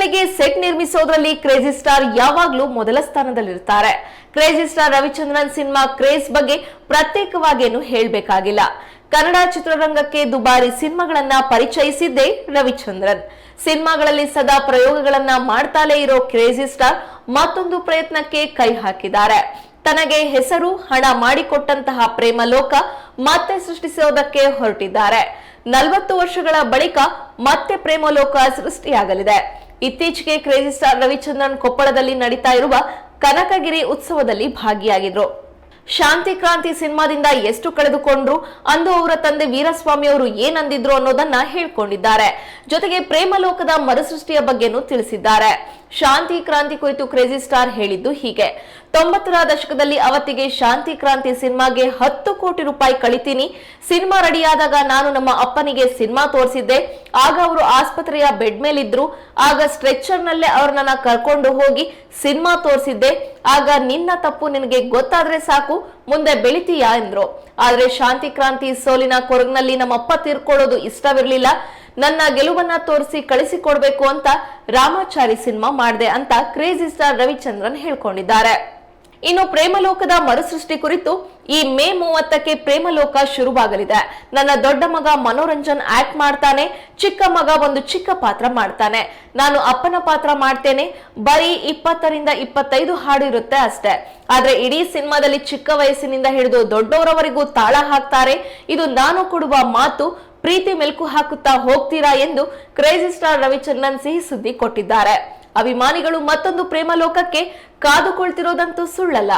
ಸಿನಿಮಾಗಳಿಗೆ set ನಿರ್ಮಿಸೋದ್ರಲ್ಲಿ crazy star ಯಾವಾಗ್ಲೂ ಮೊದಲ ಸ್ಥಾನದಲ್ಲಿರ್ತಾರೆ crazy star Ravichandran cinema craze ಬಗ್ಗೆ ಪ್ರತ್ಯೇಕವಾಗೇನು ಹೇಳಬೇಕಾಗಿಲ್ಲ. ಕನ್ನಡ ಚಿತ್ರರಂಗಕ್ಕೆ ದುಬಾರಿ ಸಿನಿಮಾಗಳನ್ನ ಪರಿಚಯಿಸಿದ್ದೇ ರವಿಚಂದ್ರನ್. ಸಿನಿಮಾಗಳಲ್ಲಿ ಸದಾ ಪ್ರಯೋಗಗಳನ್ನ ಮಾಡ್ತಾಲೇ ಇರೋ ಕ್ರೇಜಿ ಸ್ಟಾರ್ ಮತ್ತೊಂದು ಪ್ರಯತ್ನಕ್ಕೆ ಕೈ ಹಾಕಿದ್ದಾರೆ. ತನಗೆ ಹೆಸರು, ಹಣ ಮಾಡಿಕೊಟ್ಟಂತಹ ಪ್ರೇಮ ಲೋಕ ಮತ್ತೆ ಸೃಷ್ಟಿಸೋದಕ್ಕೆ ಹೊರಟಿದ್ದಾರೆ. ನಲವತ್ತು ವರ್ಷಗಳ ಬಳಿಕ ಮತ್ತೆ ಪ್ರೇಮಲೋಕ ಸೃಷ್ಟಿಯಾಗಲಿದೆ. ಇತ್ತೀಚೆಗೆ ಕ್ರೇಜಿ ಸ್ಟಾರ್ ರವಿಚಂದ್ರನ್ ಕೊಪ್ಪಳದಲ್ಲಿ ನಡೀತಾ ಇರುವ ಕನಕಗಿರಿ ಉತ್ಸವದಲ್ಲಿ ಭಾಗಿಯಾಗಿದ್ರು. ಶಾಂತಿ ಕ್ರಾಂತಿ ಸಿನಿಮಾದಿಂದ ಎಷ್ಟು ಕಳೆದುಕೊಂಡ್ರು, ಅಂದು ಅವರ ತಂದೆ ವೀರಸ್ವಾಮಿ ಅವರು ಏನಂದಿದ್ರು ಅನ್ನೋದನ್ನ ಹೇಳ್ಕೊಂಡಿದ್ದಾರೆ. ಜೊತೆಗೆ ಪ್ರೇಮಲೋಕದ ಮರುಸೃಷ್ಟಿಯ ಬಗ್ಗೆನೂ ತಿಳಿಸಿದ್ದಾರೆ. ಶಾಂತಿ ಕ್ರಾಂತಿ ಕುರಿತು ಕ್ರೇಜಿ ಸ್ಟಾರ್ ಹೇಳಿದ್ದು ಹೀಗೆ. ತೊಂಬತ್ತರ ದಶಕದಲ್ಲಿ ಅವತ್ತಿಗೆ ಶಾಂತಿ ಕ್ರಾಂತಿ ಸಿನಿಮಾಗೆ ಹತ್ತು ಕೋಟಿ ರೂಪಾಯಿ ಕಳಿತೀನಿ. ಸಿನಿಮಾ ರೆಡಿಯಾದಾಗ ನಾನು ನಮ್ಮ ಅಪ್ಪನಿಗೆ ಸಿನಿಮಾ ತೋರಿಸಿದ್ದೆ. ಆಗ ಅವರು ಆಸ್ಪತ್ರೆಯ ಬೆಡ್ ಮೇಲಿದ್ರು. ಆಗ ಸ್ಟ್ರೆಚರ್ನಲ್ಲೇ ಅವ್ರನ್ನ ಕರ್ಕೊಂಡು ಹೋಗಿ ಸಿನಿಮಾ ತೋರಿಸಿದ್ದೆ. ಆಗ ನಿನ್ನ ತಪ್ಪು ನಿನಗೆ ಗೊತ್ತಾದ್ರೆ ಸಾಕು, ಮುಂದೆ ಬೆಳಿತೀಯಾ ಎಂದ್ರು. ಆದ್ರೆ ಶಾಂತಿ ಕ್ರಾಂತಿ ಸೋಲಿನ ಕೊರಗಿನಲ್ಲಿ ನಮ್ಮಪ್ಪ ತೀರ್ಕೊಳ್ಳೋದು ಇಷ್ಟವಿರ್ಲಿಲ್ಲ. ನನ್ನ ಗೆಲುವನ್ನ ತೋರಿಸಿ ಕಳಿಸಿಕೊಡ್ಬೇಕು ಅಂತ ರಾಮಾಚಾರಿ ಸಿನಿಮಾ ಮಾಡಿದೆ ಅಂತ ಕ್ರೇಜಿ ಸ್ಟಾರ್ ರವಿಚಂದ್ರನ್ ಹೇಳ್ಕೊಂಡಿದ್ದಾರೆ. ಇನ್ನು ಪ್ರೇಮಲೋಕದ ಮರುಸೃಷ್ಟಿ ಕುರಿತು ಈ ಮೇ ಮೂವತ್ತಕ್ಕೆ ಪ್ರೇಮಲೋಕ ಶುರುವಾಗಲಿದೆ. ನನ್ನ ದೊಡ್ಡ ಮಗ ಮನೋರಂಜನ್ ಆಕ್ಟ್ ಮಾಡ್ತಾನೆ, ಚಿಕ್ಕ ಮಗ ಒಂದು ಚಿಕ್ಕ ಪಾತ್ರ ಮಾಡ್ತಾನೆ. ನಾನು ಅಪ್ಪನ ಪಾತ್ರ ಮಾಡ್ತೇನೆ, ಬರೀ ಇಪ್ಪತ್ತರಿಂದ ಇಪ್ಪತ್ತೈದು ಹಾಡು ಇರುತ್ತೆ ಅಷ್ಟೇ. ಆದ್ರೆ ಇಡೀ ಸಿನಿಮಾದಲ್ಲಿ ಚಿಕ್ಕ ವಯಸ್ಸಿನಿಂದ ಹಿಡಿದು ದೊಡ್ಡವರವರೆಗೂ ತಾಳ ಹಾಕ್ತಾರೆ. ಇದು ನಾನು ಕೊಡುವ ಮಾತು ಪ್ರೀತಿ ಮೆಲುಕು ಹಾಕುತ್ತಾ ಹೋಗ್ತೀರಾ ಎಂದು ಕ್ರೇಜಿ ಸ್ಟಾರ್ ರವಿಚಂದ್ರನ್ ಸಿಹಿ ಸುದ್ದಿ ಕೊಟ್ಟಿದ್ದಾರೆ. ಅಭಿಮಾನಿಗಳು ಮತ್ತೊಂದು ಪ್ರೇಮ ಲೋಕಕ್ಕೆ ಕಾದುಕೊಳ್ತಿರೋದಂತೂ ಸುಳ್ಳಲ್ಲ.